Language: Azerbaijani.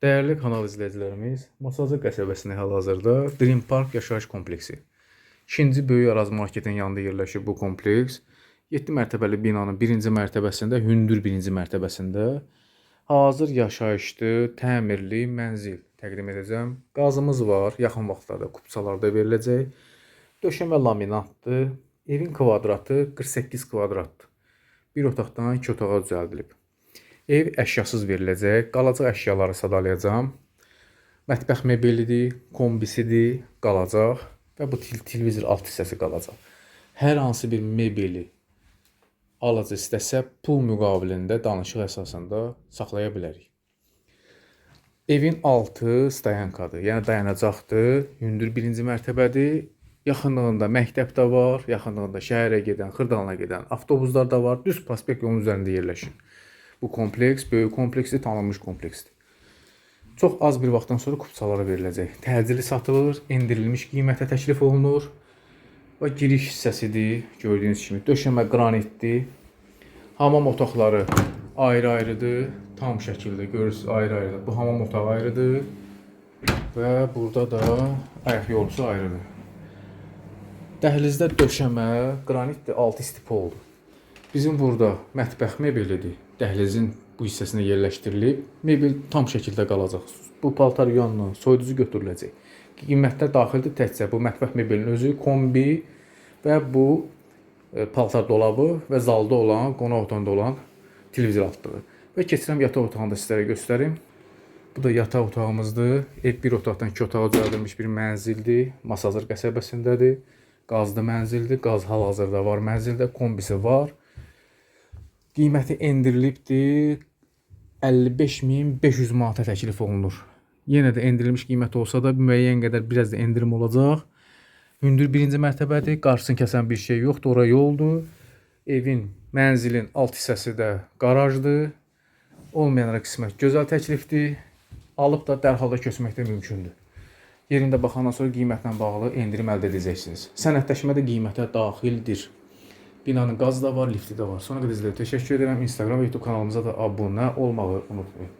Dəyərli kanal izləyicilərimiz, Masazır qəsəbəsində hal-hazırda Dream Park yaşayış kompleksi. İkinci böyük Araz marketin yanında yerləşir bu kompleks. 7 mərtəbəli binanın birinci mərtəbəsində, hündür birinci mərtəbəsində hazır yaşayışlı, təmirli mənzil təqdim edəcəm. Qazımız var, yaxın vaxtlarda kupçalarda veriləcək. Döşəmə laminatdır. Evin kvadratı 48 kvadratdır. Bir otaqdan iki otağa düzəldilib. Ev əşyasız veriləcək. Qalacaq əşyaları sadalayacağam. Mətbəx mebelidir, kombisidir, qalacaq və bu tel televizor alt hissəsi qalacaq. Hər hansı bir mebeli alıcı istəsə pul müqabilində danışıq əsasında saxlaya bilərik. Evin altı stayankadır, yəni dayanacaqdır. Hündür birinci mərtəbədir. Yaxınlığında məktəb də var, yaxınlığında şəhərə gedən, Xırdalana gedən avtobuslar da var. Düz prospekt yolunun üzərində yerləşir. Bu kompleks böyük kompleksdir, tanınmış kompleksdir. Çox az bir vaxtdan sonra kupçalara veriləcək. Təcili satılır, endirilmiş qiymətə təklif olunur. Və giriş hissəsidir, gördüyünüz kimi döşəmə qranitdir. Hamam otaqları ayrı-ayrıdır, tam şəkildə görürsüz ayrı-ayrıdır. Bu hamam otağı ayrıdır və burada da ayaq yolusu ayrıdır. Dəhlizdə döşəmə qranitdir, altı stipoldur. Bizim burada mətbəx mebelidir. Dəhlizin bu hissəsinə yerləşdirilib. Mebel tam şəkildə qalacaq. Bu paltar yanına soyuducu götürüləcək. Qiymətlər daxildir təkcə bu mətbəx mebelinin özü, kombi və bu e, paltar dolabı və zalda olan, qonaq otağında olan televizor altlığı. Və keçirəm yataq otağını da sizlərə göstərim. Bu da yataq otağımızdır. Ev bir otaqdan iki otağa düzəldilmiş bir mənzildir. Masazır qəsəbəsindədir. Qazlı mənzildir. Qaz hal-hazırda var mənzildə, kombisi var. Qiyməti endirilibdir. 55500 manata təklif olunur. Yenə də endirilmiş qiymət olsa da müəyyən qədər biraz da endirim olacaq. Hündür birinci mərtəbədir. Qarşısını kəsən bir şey yoxdur. Ora yoldur. Evin, mənzilin alt hissəsi də qarajdır. Olmayanlara qismət gözəl təklifdir. Alıb da dərhal da köçmək də mümkündür. Yerində baxandan sonra qiymətlə bağlı endirim əldə edəcəksiniz. Sənədləşmə də qiymətə daxildir. Binanın qazı da var, lifti də var. Sonra qədər izləyib təşəkkür edirəm. Instagram və YouTube kanalımıza da abunə olmağı unutmayın.